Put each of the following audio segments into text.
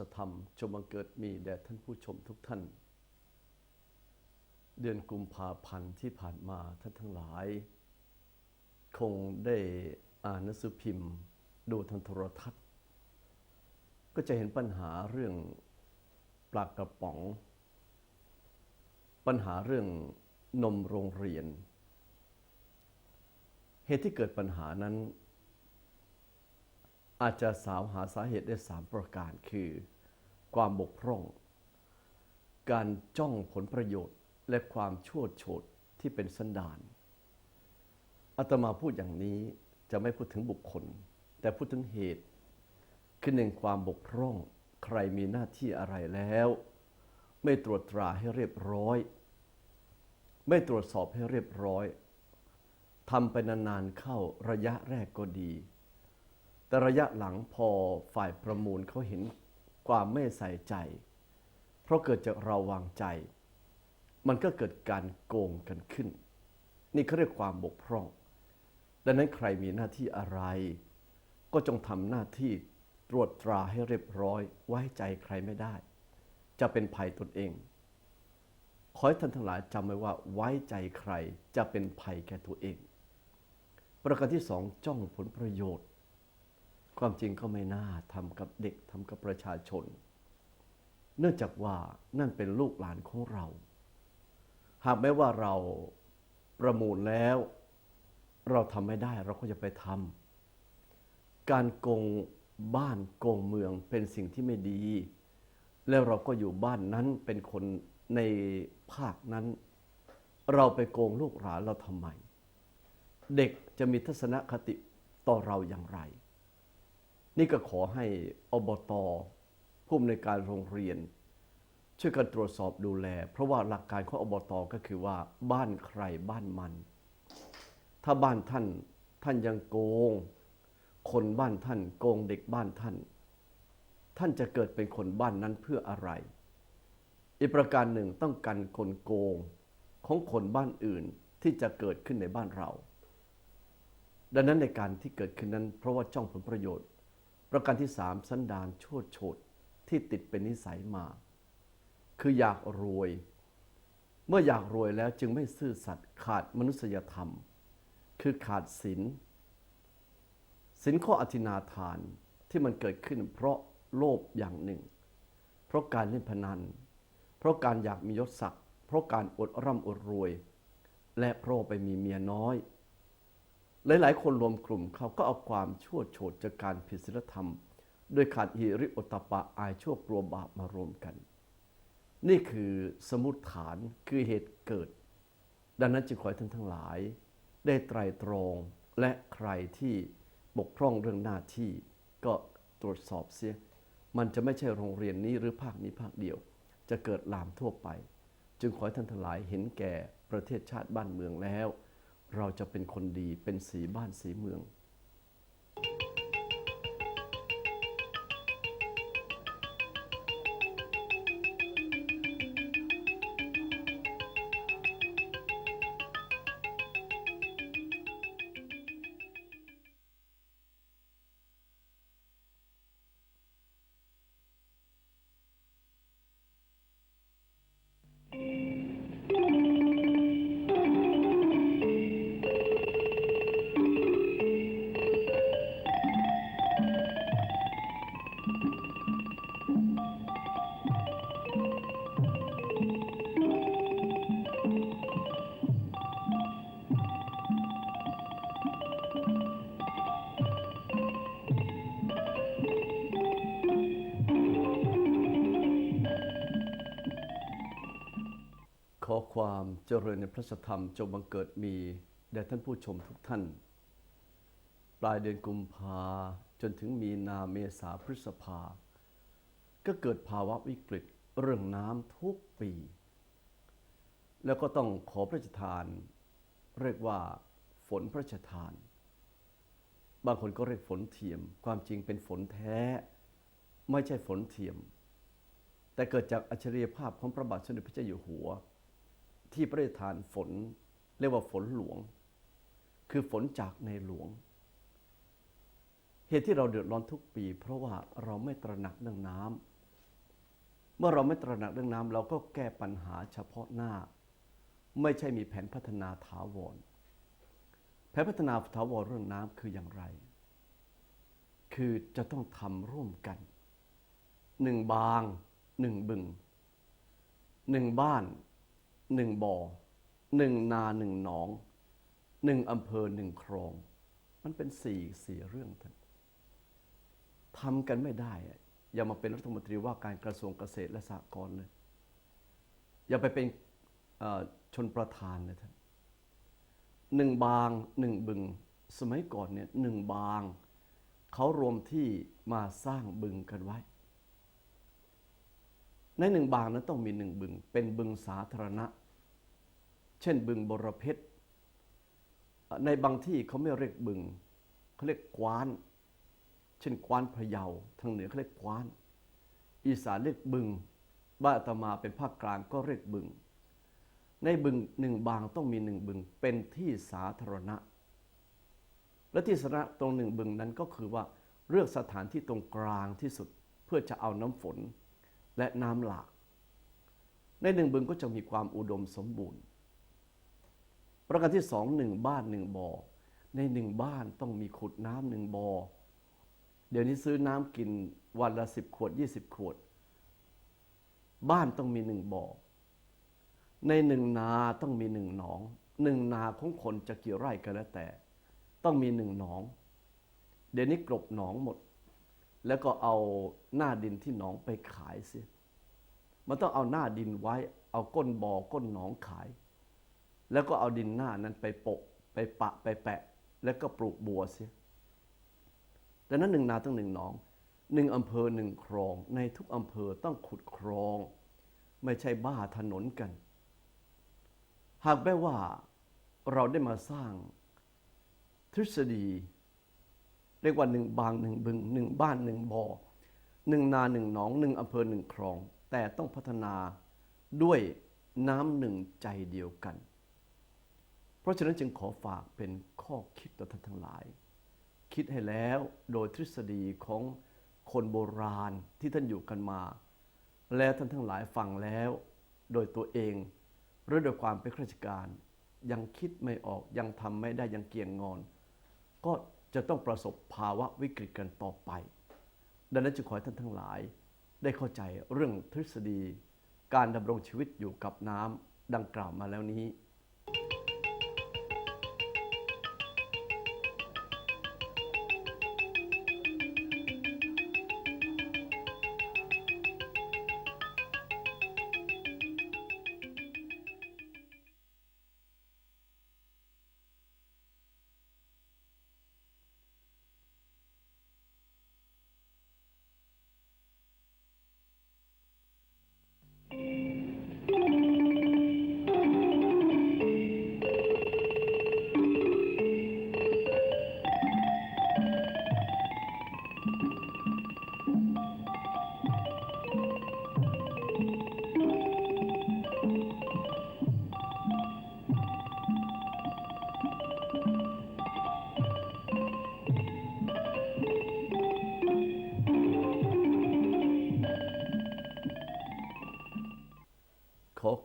สธรรมจงบังเกิดมีแด่ท่านผู้ชมทุกท่าน เดือนกุมภาพันธ์ที่ผ่านมาท่านทั้งหลาย คงได้อ่านหนังสือพิมพ์ ดูทางโทรทัศน์ ก็จะเห็นปัญหาเรื่องปลากระป๋อง ปัญหาเรื่องนมโรงเรียน เหตุที่เกิดปัญหานั้น อาจจะสาวหาสาเหตุได้สามประการคือ ความบกพร่อง การจ้องผลประโยชน์และความชั่วโฉดที่เป็นสันดานอาตมาพูดอย่างนี้จะไม่พูดถึงบุคคล แต่พูดถึงเหตุ คือหนึ่งความบกพร่อง ใครมีหน้าที่อะไรแล้ว ไม่ตรวจตราให้เรียบร้อย ไม่ตรวจสอบให้เรียบร้อยทำไปนานๆเข้าระยะแรกก็ดี แต่ระยะหลังพอฝ่ายประมูลเขาเห็นความไม่ใส่ใจ เพราะเกิดจากเราวางใจ มันก็เกิดการโกงกันขึ้น นี่เขาเรียกความบกพร่อง ดังนั้นใครมีหน้าที่อะไร ก็จงทำหน้าที่ตรวจตราให้เรียบร้อยไว้ใจใครไม่ได้ จะเป็นภัยตนเอง ขอให้ท่านทั้งหลายจำไว้ว่าไว้ใจใครจะเป็นภัยแก่ตัวเอง ประการที่สองจ้องผลประโยชน์ ความจริงก็ไม่น่าทำกับเด็กทำกับประชาชน เนื่องจากว่านั่นเป็นลูกหลานของเรา หากแม้ว่าเราประมูลแล้ว เราทำไม่ได้เราก็จะไปทำการโกงบ้านโกงเมืองเป็นสิ่งที่ไม่ดี แล้วเราก็อยู่บ้านนั้นเป็นคนในภาคนั้น เราไปโกงลูกหลานเราทำไม เด็กจะมีทัศนคติต่อเราอย่างไร นี่ก็ขอให้อบตผู้อำนวยการโรงเรียน ช่วยกันตรวจสอบดูแล เพราะว่าหลักการของอบตก็คือว่าบ้านใครบ้านมัน ถ้าบ้านท่านท่านยังโกง คนบ้านท่านโกงเด็กบ้านท่าน ท่านจะเกิดเป็นคนบ้านนั้นเพื่ออะไร อีกประการหนึ่งต้องกันคนโกงของคนบ้านอื่นที่จะเกิดขึ้นในบ้านเรา ดังนั้นในการที่เกิดขึ้นนั้น เพราะว่าจ้องผลประโยชน์ ประการที่สามสันดานโชดโฉดที่ติดเป็นนิสัยมา คืออยากรวย เมื่ออยากรวยแล้วจึงไม่ซื่อสัตย์ขาดมนุษยธรรม คือขาดศีลศีลข้ออธินาทานที่มันเกิดขึ้นเพราะโลภอย่างหนึ่ง เพราะการเล่นพนัน เพราะการอยากมียศศักดิ์เพราะการอดร่ำอดรวย และเพราะไปมีเมียน้อย หลาย ๆ คนรวมกลุ่มเขาก็เอาความชั่วโฉดจากการผิดศีลธรรมโดยขาดหิริโอตตปปะอายชั่วกลัวบาปมารวมกัน นี่คือสมุดฐานคือเหตุเกิด ดังนั้นจึงขอให้ท่านทั้งหลาย ได้ไตรตรองและใครที่บกพร่องเรื่องหน้าที่ก็ตรวจสอบเสีย มันจะไม่ใช่โรงเรียนนี้หรือภาคนี้ภาคเดียว จะเกิดลามทั่วไป จึงขอให้ท่านทั้งหลายเห็นแก่ประเทศชาติบ้านเมืองแล้ว เราจะเป็นคนดีเป็นสีบ้านสีเมือง เจริญในพระธรรมจงบังเกิดมีแด่ท่านผู้ชมทุกท่าน ปลายเดือนกุมภาจนถึงมีนาเมษาพฤษภา ก็เกิดภาวะวิกฤตเรื่องน้ำทุกปี แล้วก็ต้องขอพระราชทาน เรียกว่าฝนพระราชทาน บางคนก็เรียกฝนเทียม ความจริงเป็นฝนแท้ ไม่ใช่ฝนเทียม แต่เกิดจากอัจฉริยภาพของพระบาทสมเด็จพระเจ้าอยู่หัว ที่พระราชทานฝน เรียกว่าฝนหลวง คือฝนจากในหลวง เหตุที่เราเดือดร้อนทุกปี เพราะว่าเราไม่ตระหนักเรื่องน้ำเมื่อเราไม่ตระหนักเรื่องน้ำเราก็แก้ปัญหาเฉพาะหน้า ไม่ใช่มีแผนพัฒนาถาวรแผนพัฒนาถาวรเรื่องน้ำคืออย่างไร คือจะต้องทำร่วมกันหนึ่งบางหนึ่งบึงหนึ่งบ้าน หนึ่งบ่อหนึ่งนาหนึ่งหนองหนึ่งอำเภอหนึ่งคลอง มันเป็นสี่สี่เรื่องท่านทำกันไม่ได้อะย่ามาเป็นรัฐมนตรีว่าการกระทรวงเกษตรและสหกรณ์เลย อย่าไปเป็นชนประธานเลยท่านหนึ่งบางหนึ่งบึง สมัยก่อนเนี่ยหนึ่งบาง เขารวมที่มาสร้างบึงกันไว้ ในหนึ่งบางนั้นต้องมีหนึ่งบึง เป็นบึงสาธารณะ เช่นบึงบรเพชรในบางที่เขาไม่เรียกบึงเขาเรียกกวาน เช่นกวานพะเยาทางเหนือเขาเรียกกวาน อีสานเรียกบึง บ้านอาตมาเป็นภาคกลางก็เรียกบึง ในบึงหนึ่งบางต้องมีหนึ่งบึงเป็นที่สาธารณะ และที่สาธารณะตรงหนึ่งบึงนั้นก็คือว่าเลือกสถานที่ตรงกลางที่สุดเพื่อจะเอาน้ำฝนและน้ำหลาก ในหนึ่งบึงก็จะมีความอุดมสมบูรณ์ ประการที่สองหนึ่งบ้านหนึ่งบ่อ ในหนึ่งบ้านต้องมีขุดน้ำหนึ่งบ่อ เดี๋ยวนี้ซื้อน้ำกินวันละสิบขวดยี่สิบขวด บ้านต้องมีหนึ่งบ่อ ในหนึ่งนาต้องมีหนึ่งหนอง หนึ่งนาของคนจะกี่ไร่ก็แล้วแต่ ต้องมีหนึ่งหนอง เดี๋ยวนี้กลบหนองหมด แล้วก็เอาหน้าดินที่หนองไปขายเสียมันต้องเอาหน้าดินไว้ เอาก้นบ่อก้นหนองขาย แล้วก็เอาดินหน้านั้นไปโปะ ไปปะไปแปะ แล้วก็ปลูกบัวเสียดังนั้นหนึ่งนาต้องหนึ่งหนองหนึ่งอำเภอหนึ่งคลอง ในทุกอำเภอต้องขุดคลอง ไม่ใช่บ้าถนนกัน หากแม้ว่าเราได้มาสร้าง ทฤษฎี เรียกว่าหนึ่งบางหนึ่งบึงหนึ่งบ้านหนึ่งบ่อหนึ่งนาหนึ่งหนองหนึ่งอำเภอหนึ่งคลอง แต่ต้องพัฒนาด้วยน้ำหนึ่งใจเดียวกัน ราะฉะนั้นจึงขอฝากเป็นข้อคิดต่อท่านทั้งหลาย คิดให้แล้วโดยทฤษฎีของคนโบราณที่ท่านอยู่กันมา แล้วท่านทั้งหลายฟังแล้ว โดยตัวเองหรือโดยความเป็นข้าราชการ ยังคิดไม่ออกยังทำไม่ได้ยังเกียงงอน ก็จะต้องประสบภาวะวิกฤตกันต่อไป ดังนั้นจึงขอให้ท่านทั้งหลาย ได้เข้าใจเรื่องทฤษฎี การดำรงชีวิตอยู่กับน้ำดังกล่าวมาแล้วนี้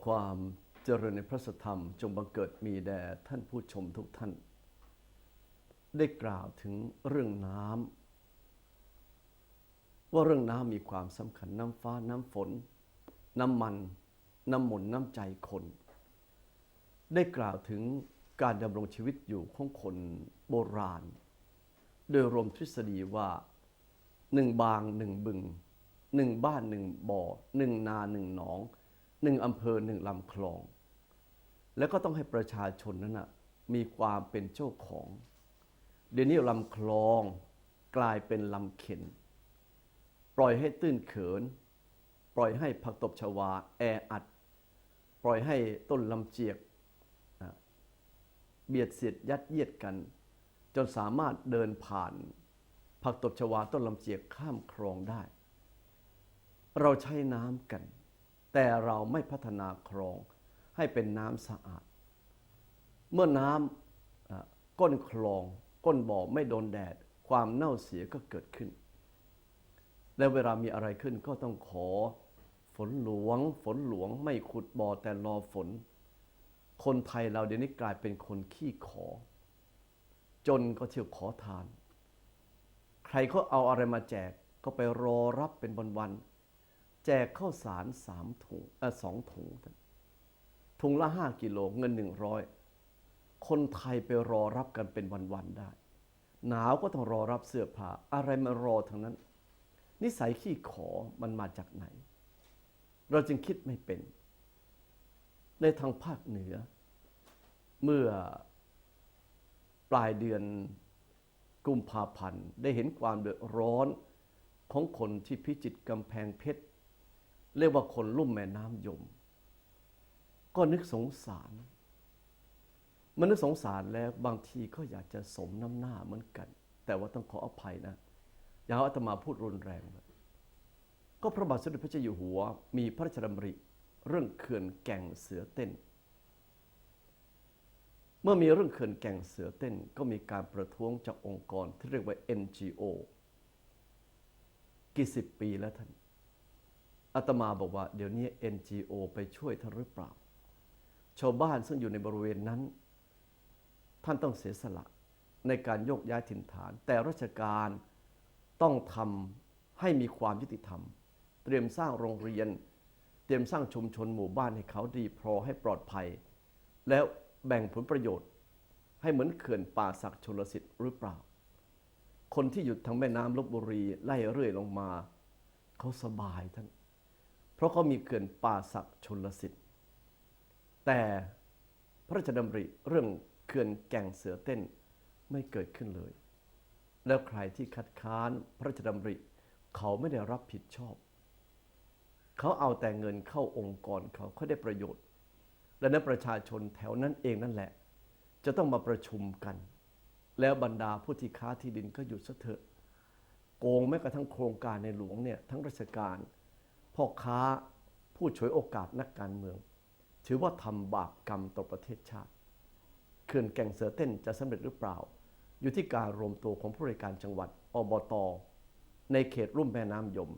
ความเจริญในพระธรรมจงบังเกิดมีแด่ท่านผู้ชมทุกท่าน ได้กล่าวถึงเรื่องน้ำว่าเรื่องน้ำมีความสำคัญน้ำฟ้าน้ำฝน น้ำมัน น้ำมนน้ำใจคน ได้กล่าวถึงการดำรงชีวิตอยู่ของคนโบราณ โดยรวมทฤษฎีว่าหนึ่งบางหนึ่งบึงหนึ่งบ้านหนึ่งบ่อหนึ่งนาหนึ่งหนอง หนึ่งอำเภอหนึ่งลำคลอง แล้วก็ต้องให้ประชาชนนั้นนะมีความเป็นเจ้าของ เดี๋ยวนี้ลำคลองกลายเป็นลำเข็น ปล่อยให้ตื้นเขิน ปล่อยให้ผักตบชวาแออัด ปล่อยให้ต้นลำเจียก เบียดเสียดยัดเยียดกัน จนสามารถเดินผ่านผักตบชวาต้นลำเจียกข้ามคลองได้ เราใช้น้ำกัน แต่เราไม่พัฒนาคลองให้เป็นน้ำสะอาด เมื่อน้ำก้นคลอง ก้นบ่อไม่โดนแดด ความเน่าเสียก็เกิดขึ้น และเวลามีอะไรขึ้นก็ต้องขอฝนหลวง ฝนหลวงไม่ขุดบ่อแต่รอฝน คนไทยเราเดี๋ยวนี้กลายเป็นคนขี้ขอ จนก็เที่ยวขอทาน ใครเขาเอาอะไรมาแจกก็ไปรอรับเป็นวันๆ แจกข้าวสารสามถุงเออสองถุงถุงละห้ากิโลเงินหนึ่งร้อยคนไทยไปรอรับกันเป็นวันๆได้ หนาวก็ต้องรอรับเสื้อผ้าอะไรมารอทั้งนั้น นิสัยขี้ขอมันมาจากไหน เราจึงคิดไม่เป็น ในทางภาคเหนือ เมื่อปลายเดือนกุมภาพันธ์ได้เห็นความเดือดร้อนของคนที่พิจิตรกำแพงเพชร เรียกว่าคนลุ่มแม่น้ำยม ก็นึกสงสาร มันนึกสงสารแล้วบางทีก็อยากจะสมน้ำหน้าเหมือนกัน แต่ว่าต้องขออภัยนะ อย่าเอาอาตมาพูดรุนแรงเลยก็พระบาทสมเด็จพระเจ้าอยู่หัว มีพระราชดำริเรื่องเขื่อนแก่งเสือเต้น เมื่อมีเรื่องเขื่อนแก่งเสือเต้น ก็มีการประท้วงจากองค์กรที่เรียกว่า NGO กี่สิบปีแล้วท่าน อาตมาบอกว่าเดี๋ยวนี้ NGO ไปช่วยท่านหรือเปล่า ชาวบ้านซึ่งอยู่ในบริเวณนั้น ท่านต้องเสียสละในการโยกย้ายถิ่นฐาน แต่ราชการต้องทำให้มีความยุติธรรม เตรียมสร้างโรงเรียน เตรียมสร้างชุมชนหมู่บ้านให้เขาดีพอให้ปลอดภัย แล้วแบ่งผลประโยชน์ ให้เหมือนเขื่อนป่าศักดิ์ชลสิทธิ์หรือเปล่า คนที่อยู่ทางแม่น้ำลบบุรีไล่เรื่อยลงมา เขาสบายท่าน เพราะเขามีเขื่อนป่าศักดิ์ชลสิทธิ์ แต่พระราชดำริเรื่องเขื่อนแก่งเสือเต้นไม่เกิดขึ้นเลย แล้วใครที่คัดค้านพระราชดำริ เขาไม่ได้รับผิดชอบ เขาเอาแต่เงินเข้าองค์กรเขาเขาได้ประโยชน์ และนั้นประชาชนแถวนั้นเองนั่นแหละ จะต้องมาประชุมกัน แล้วบรรดาผู้ที่ค้าที่ดินก็หยุดซะเถอะโกงแม้กระทั่งโครงการในหลวงเนี่ยทั้งราชการ พ่อค้าผู้ฉวยโอกาสนักการเมือง ถือว่าทำบาปกรรมต่อประเทศชาติเขื่อนแก่งเสือเต้นจะสำเร็จหรือเปล่า อยู่ที่การรวมตัวของผู้บริการจังหวัดอบตในเขตรุ่มแม่น้ำยม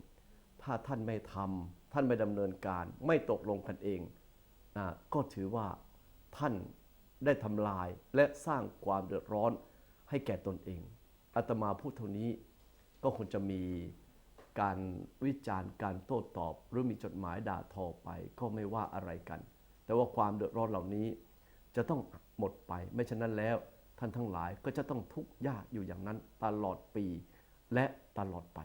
ถ้าท่านไม่ทำท่านไม่ดำเนินการไม่ตกลงกันเองอก็ถือว่าท่านได้ทำลายและสร้างความเดือดร้อนให้แก่ตนเองอาตมาพูดเท่านี้ก็คงจะมี การวิจารณ์การโต้ตอบ หรือมีจดหมายด่าทอไปก็ไม่ว่าอะไรกัน แต่ว่าความเดือดร้อนเหล่านี้จะต้องหมดไป ไม่ฉะนั้นแล้วท่านทั้งหลายก็จะต้องทุกข์ยากอยู่อย่างนั้นตลอดปีและตลอดไป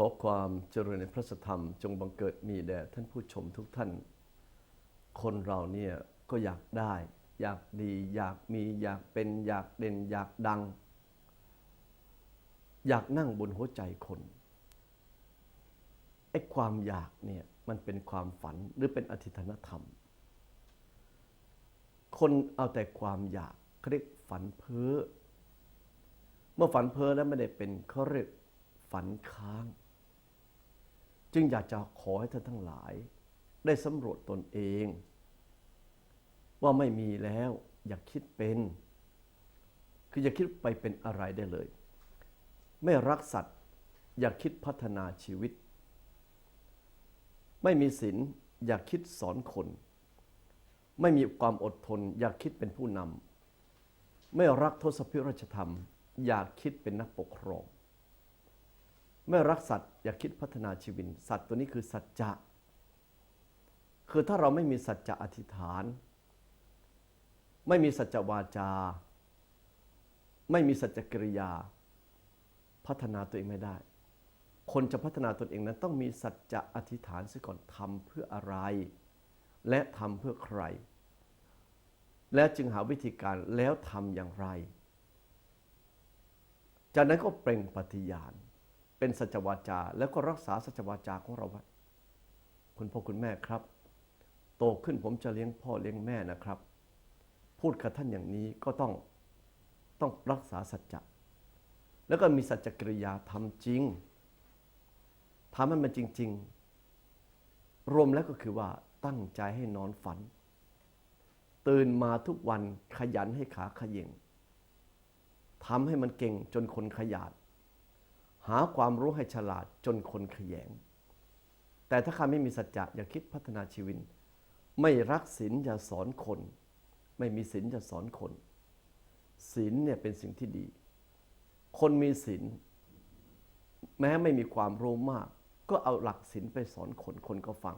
ขอความเจริญในพระธรรม จงบังเกิดมีแด่ท่านผู้ชมทุกท่าน คนเราเนี่ยก็อยากได้ อยากดีอยากมีอยากเป็นอยากเด่นอยากดัง อยากนั่งบนหัวใจคนไอ้ความอยากเนี่ยมันเป็นความฝันหรือเป็นอธิษฐานธรรม คนเอาแต่ความอยากเขาเรียกฝันเพ้อเมื่อฝันเพ้อแล้วไม่ได้เป็นเขาเรียกฝันค้าง จึงอยากจะขอให้ท่านทั้งหลาย ได้สำรวจตนเอง ว่าไม่มีแล้วอย่าคิดเป็น คืออย่าคิดไปเป็นอะไรได้เลย ไม่รักสัตว์อย่าคิดพัฒนาชีวิต ไม่มีศีลอย่าคิดสอนคน ไม่มีความอดทน อย่าคิดเป็นผู้นำไม่รักทศพิราชธรรม อย่าคิดเป็นนักปกครอง ไม่รักสัตว์อย่าคิดพัฒนาชีวิตสัตว์ตัวนี้คือสัจจะ คือถ้าเราไม่มีสัจจะอธิษฐาน ไม่มีสัจจวาจา ไม่มีสัจจกิริยา พัฒนาตัวเองไม่ได้ คนจะพัฒนาตนเองนั้นต้องมีสัจจะอธิษฐานซะก่อนทำเพื่ออะไร และทำเพื่อใคร และจึงหาวิธีการแล้วทำอย่างไร จากนั้นก็เปล่งปฏิญาณ เป็นสัจวาจา แล้วก็รักษาสัจวาจาของเราไว้คุณพ่อคุณแม่ครับ โตขึ้นผมจะเลี้ยงพ่อเลี้ยงแม่นะครับ พูดกับท่านอย่างนี้ก็ต้องต้องรักษาสัจจะแล้วก็มีสัจจกริยาทำจริงทำให้มันจริง ๆ รวมแล้วก็คือว่าตั้งใจให้นอนฝัน ตื่นมาทุกวันขยันให้ขาขย่งทำให้มันเก่งจนคนขยาด หาความรู้ให้ฉลาดจนคนขยง แต่ถ้าใครไม่มีสัจจะอย่าคิดพัฒนาชีวิต ไม่รักศีลอย่าสอนคน ไม่มีศีลอย่าสอนคนศีลเนี่ยเป็นสิ่งที่ดี คนมีศีลแม้ไม่มีความรู้มาก ก็เอาหลักศีลไปสอนคนคนก็ฟัง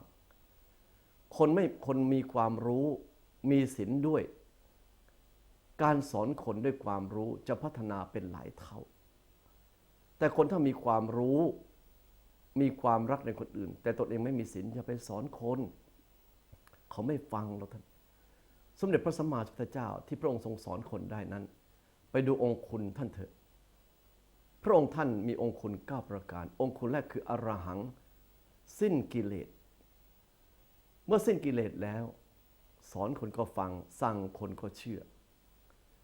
คนไม่คนมีความรู้มีศีลด้วย การสอนคนด้วยความรู้จะพัฒนาเป็นหลายเท่า แต่คนถ้ามีความรู้ มีความรักในคนอื่น แต่ตนเองไม่มีศีลอย่าไปสอนคน เขาไม่ฟังเราท่านสมเด็จพระสัมมาสัมพุทธเจ้า ที่พระองค์ทรงสอนคนได้นั้น ไปดูองค์คุณท่านเถอะ พระองค์ท่านมีองค์คุณเก้าประการ องค์คุณแรกคืออรหัง สิ้นกิเลส เมื่อสิ้นกิเลสแล้ว สอนคนก็ฟัง สั่งคนก็เชื่อ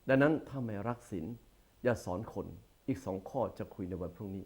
ดังนั้นถ้าไม่รักศีลอย่าสอนคน อีกสองข้อจะคุยในวันพรุ่งนี้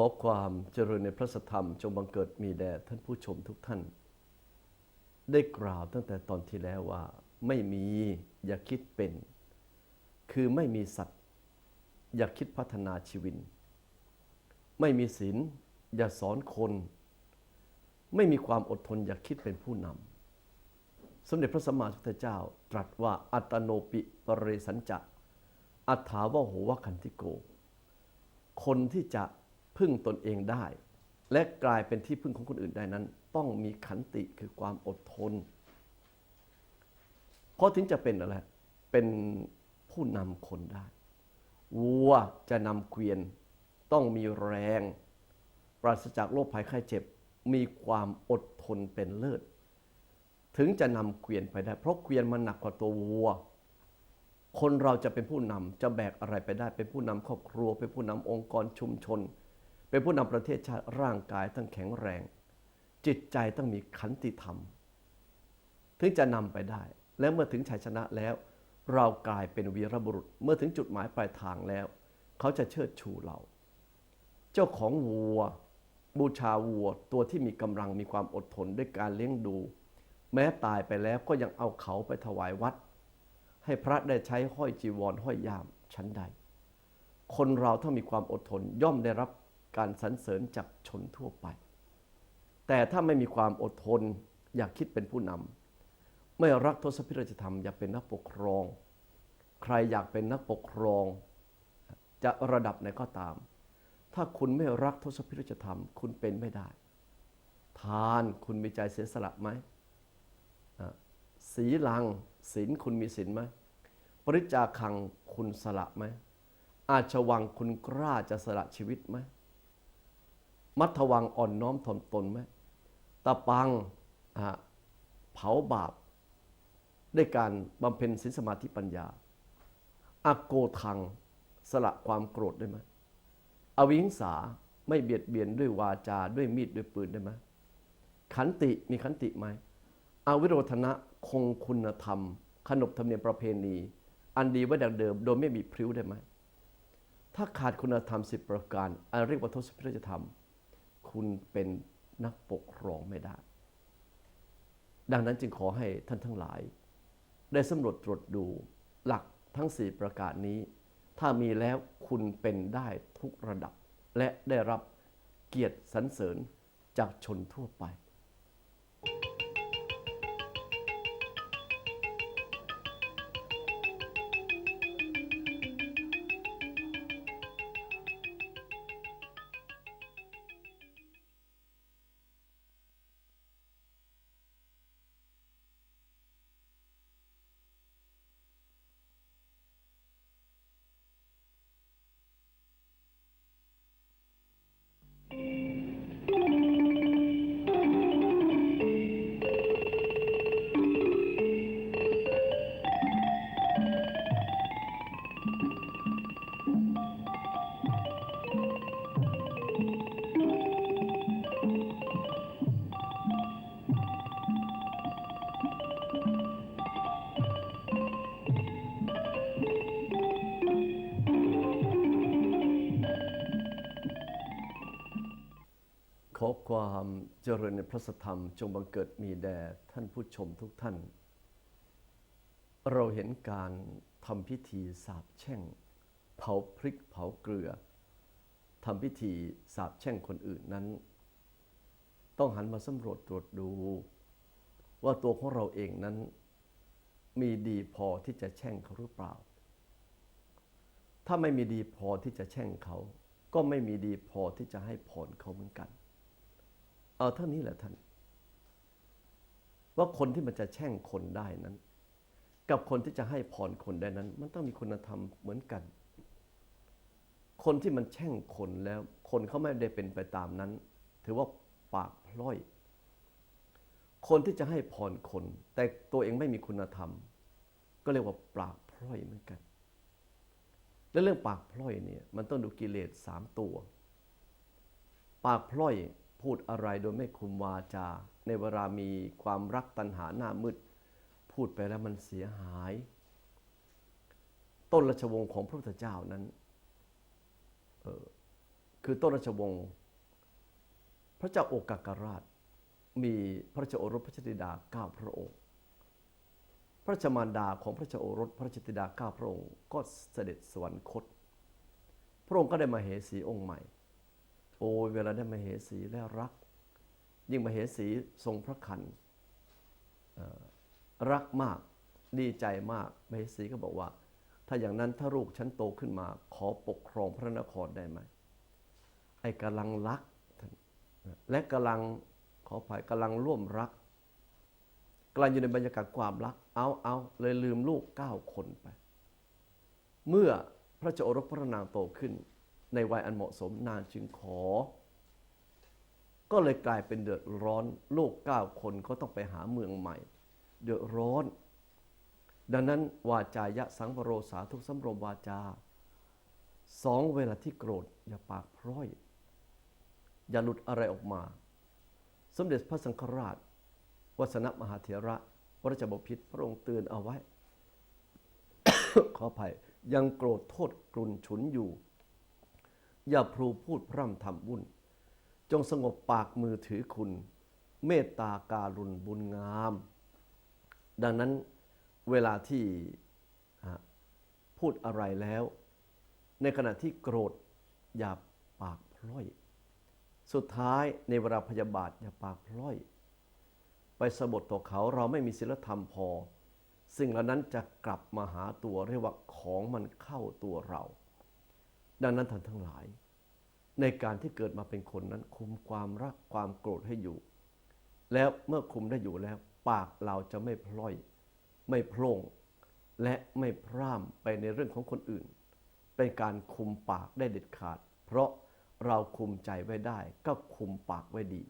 ขอความเจริญในพระสธรรมจงบังเกิดมีแด่ท่านผู้ชมทุกท่าน ได้กล่าวตั้งแต่ตอนที่แล้วว่า ไม่มีอย่าคิดเป็น คือไม่มีสัตว์ อย่าคิดพัฒนาชีวิต ไม่มีศีลอย่าสอนคน ไม่มีความอดทนอย่าคิดเป็นผู้นำสมเด็จพระสัมมาสัมพุทธเจ้าตรัสว่าอัตโนปิปเรสัญจะอัฏฐาวะโหวคันติโก คนที่จะ พึ่งตนเองได้ และกลายเป็นที่พึ่งของคนอื่นได้นั้น ต้องมีขันติคือความอดทน เพราะถึงจะเป็นอะไรเป็นผู้นำคนได้ วัวจะนำเกวียน ต้องมีแรง ปราศจากโรคภัยไข้เจ็บ มีความอดทนเป็นเลิศ ถึงจะนำเกวียนไปได้ เพราะเกวียนมันหนักกว่าตัววัว คนเราจะเป็นผู้นำจะแบกอะไรไปได้ เป็นผู้นำครอบครัว เป็นผู้นำองค์กรชุมชน เป็นผู้นำประเทศชาติร่างกายต้องแข็งแรง จิตใจต้องมีขันติธรรม ถึงจะนำไปได้ และเมื่อถึงชัยชนะแล้ว เรากลายเป็นวีรบุรุษ เมื่อถึงจุดหมายปลายทางแล้ว เขาจะเชิดชูเรา เจ้าของวัว บูชาวัวตัวที่มีกำลังมีความอดทนด้วยการเลี้ยงดู แม้ตายไปแล้วก็ยังเอาเขาไปถวายวัด ให้พระได้ใช้ห้อยจีวรห้อยยามชั้นใด คนเราถ้ามีความอดทนย่อมได้รับ การสรรเสริญจากชนทั่วไป แต่ถ้าไม่มีความอดทน อยากคิดเป็นผู้นำไม่รักทศพิรชธรรมอยากเป็นนักปกครอง ใครอยากเป็นนักปกครอง จะระดับไหนก็ตาม ถ้าคุณไม่รักทศพิรชธรรม คุณเป็นไม่ได้ ทานคุณมีใจเสียสละไหมสีลังศีลคุณมีศีลไหมปริจาคังคุณสละไหมอาชวังคุณกล้าจะสละชีวิตไหม มัทวังอ่อนน้อมถ่อมตนไหมตะปังเผาบาปด้วยการบำเพ็ญศีลสมาธิปัญญาอโกทังสละความโกรธได้ไหมอวิหิงสาไม่เบียดเบียนด้วยวาจาด้วยมีดด้วยปืนได้ไหมขันติมีขันติไหมอวิโรธนะคงคุณธรรม ขนบธรรมเนียมประเพณี อันดีไว้ดังเดิม โดยไม่มีพริ้วได้ไหมถ้าขาดคุณธรรมสิบประการอันเรียกว่าทศพิรธรรม คุณเป็นนักปกครองไม่ได้ ดังนั้นจึงขอให้ท่านทั้งหลาย ได้สำรวจตรวจดูหลักทั้งสี่ประการนี้ ถ้ามีแล้วคุณเป็นได้ทุกระดับ และได้รับเกียรติสรรเสริญจากชนทั่วไป จริญในพระธรรมจงบังเกิดมีแด่ท่านผู้ชมทุกท่าน เราเห็นการทำพิธีสาบแช่ง เผาพริกเผาเกลือทำพิธีสาบแช่งคนอื่นนั้น ต้องหันมาสำรวจตรวจดู ว่าตัวของเราเองนั้น มีดีพอที่จะแช่งเขาหรือเปล่า ถ้าไม่มีดีพอที่จะแช่งเขา ก็ไม่มีดีพอที่จะให้พรเขาเหมือนกัน เอาเท่านี้แหละท่าน ว่าคนที่มันจะแช่งคนได้นั้น กับคนที่จะให้พรคนได้นั้น มันต้องมีคุณธรรมเหมือนกัน คนที่มันแช่งคนแล้ว คนเขาไม่ได้เป็นไปตามนั้น ถือว่าปากพล่อย คนที่จะให้พรคน แต่ตัวเองไม่มีคุณธรรม ก็เรียกว่าปากพล่อยเหมือนกัน และเรื่องปากพล่อยเนี่ยมันต้องดูกิเลสสามตัว ปากพล่อย พูดอะไรโดยไม่คุมวาจา ในเวลามีความรักตัณหาหน้ามืด พูดไปแล้วมันเสียหาย ต้นราชวงศ์ของพระพุทธเจ้านั้นออคือต้นราชวงศ์พระเจ้าโอกากราช มีพระเจ้าโอรสพระชติดาเก้าพระองค์ พระชมารดาของพระเจ้าโอรสพระชติดาเก้าพระองค์ ก็เสด็จสวรรคต พระองค์ก็ได้มาเหสีองค์ใหม่ โอ้ยเวลาได้มาเหสีแล้วรัก ยิ่งมาเหสีทรงพระคันรักมากดีใจมากมเหสีก็บอกว่า ถ้าอย่างนั้นถ้าลูกฉันโตขึ้นมา ขอปกครองพระนครได้ไหมไอ้กำลังรัก และกำลังขออภัยกำลังร่วมรักกำลังอยู่ในบรรยากาศความรัก เอาเอาเลยลืมลูกเก้าคนไป เมื่อพระเจ้าโอรสพระนางโตขึ้น ในวัยอันเหมาะสมนางจึงขอ ก็เลยกลายเป็นเดือดร้อนลูกเก้าคนก็ต้องไปหาเมืองใหม่ เดือดร้อน ดังนั้นวาจายะสังวโรสาทุกสำรวมวาจาสองเวลาที่โกรธอย่าปากพร้อย อย่าหลุดอะไรออกมา สมเด็จพระสังฆราชวสนมหาเถระวรจบพิษพระองค์เตือนเอาไว้ ขออภัยยังโกรธโทษกรุนฉุนอยู่ อย่าพลูพูดพร่ำทำบุญจงสงบปากมือถือคุณ เมตตาการุณบุญงาม ดังนั้นเวลาที่พูดอะไรแล้ว ในขณะที่โกรธอย่าปากพล่อย สุดท้ายในเวลาพยาบาทอย่าปากพล่อย ไปสบทต่อเขาเราไม่มีศีลธรรมพอ สิ่งเหล่านั้นจะกลับมาหาตัวเรียกว่าของมันเข้าตัวเรา ดังนั้นท่านทั้งหลาย ในการที่เกิดมาเป็นคนนั้น คุมความรักความโกรธให้อยู่ แล้วเมื่อคุมได้อยู่แล้ว ปากเราจะไม่พล่อย ไม่โพร่งและไม่พร่ำไปในเรื่องของคนอื่น เป็นการคุมปากได้เด็ดขาด เพราะเราคุมใจไว้ได้ก็คุมปากไว้ดี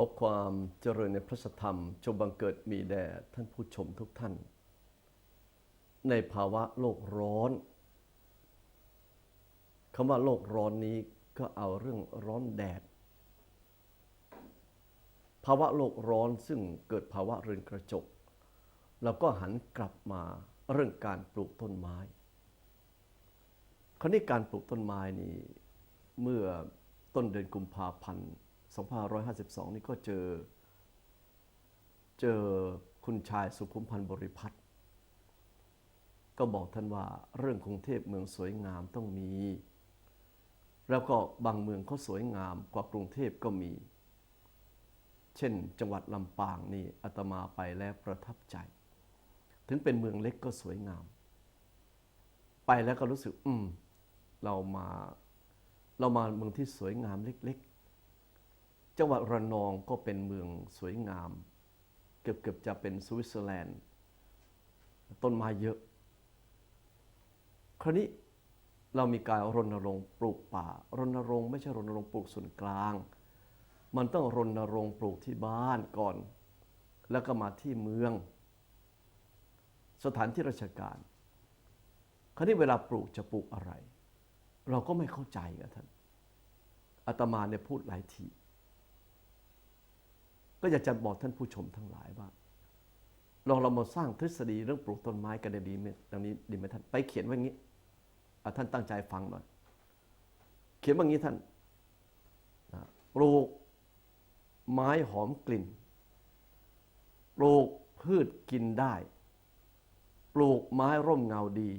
อความเจริญในพระธรรมจงบังเกิดมีแด่ท่านผู้ชมทุกท่าน ในภาวะโลกร้อนคำว่าโลกร้อนนี้ก็เอาเรื่องร้อนแดด ภาวะโลกร้อนซึ่งเกิดภาวะเรือนกระจกเราก็หันกลับมาเรื่องการปลูกต้นไม้ คราวนี้การปลูกต้นไม้นี่เมื่อต้นเดือนกุมภาพันธ์ 2552 นี่ก็เจอ เจอคุณชายสุขุมพันธ์บริพัตรก็บอกท่านว่าเรื่องกรุงเทพเมืองสวยงามต้องมี แล้วก็บางเมืองเขาสวยงามกว่ากรุงเทพก็มี เช่น จังหวัดลำปางนี่อาตมาไปแล้วประทับใจ ถึงเป็นเมืองเล็กก็สวยงาม ไปแล้วก็รู้สึก อืม เรามา เรามาเมืองที่สวยงามเล็ก ๆ จังหวัดระนองก็เป็นเมืองสวยงาม เกือบเกือบจะเป็นสวิตเซอร์แลนด์ ต้นไม้เยอะ คราวนี้เรามีการรณรงค์ปลูกป่ารณรงค์ไม่ใช่รณรงค์ปลูกส่วนกลาง มันต้องรณรงค์ปลูกที่บ้านก่อน แล้วก็มาที่เมือง สถานที่ราชการ คราวนี้เวลาปลูกจะปลูกอะไร เราก็ไม่เข้าใจกับท่านอาตมาเนี่ยพูดหลายที ก็อยากจะบอกท่านผู้ชมทั้งหลายว่าลองเรามาสร้างทฤษฎีเรื่องปลูกต้นไม้กันได้ดีไหมดังนี้ดีไหมท่านไปเขียนไว้งี้ท่านตั้งใจฟังหน่อย เขียนว่างี้ท่านปลูกไม้หอมกลิ่น ปลูกพืชกินได้ ปลูกไม้ร่มเงาดี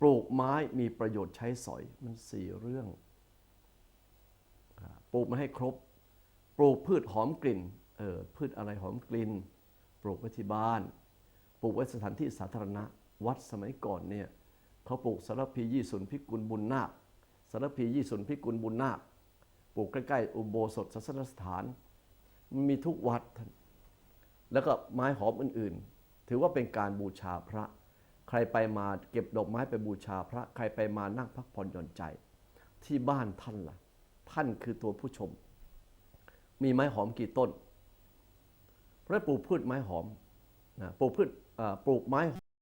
ปลูกไม้มีประโยชน์ใช้สอย มันสี่เรื่อง ปลูกมาให้ครบ ปลูกพืชหอมกลิ่นเออพืชอะไรหอมกลิ่น ปลูกไว้ที่บ้าน ปลูกไว้สถานที่สาธารณะ วัดสมัยก่อนเนี่ยเขาปลูกสารพียี่สุนพิกุลบุญนาคสารพียี่สุนพิกุลบุญนาคปลูกใกล้ๆอุโบสถศาสนสถานมันมีทุกวัด แล้วก็ไม้หอมอื่นๆ ถือว่าเป็นการบูชาพระ ใครไปมาเก็บดอกไม้ไปบูชาพระ ใครไปมานั่งพักผ่อนหย่อนใจ ที่บ้านท่านล่ะ ท่านคือตัวผู้ชม มีไม้หอมกี่ต้นเพราะฉะนั้นปลูกพืชไม้หอมนะปลูกพืชปลูกไม้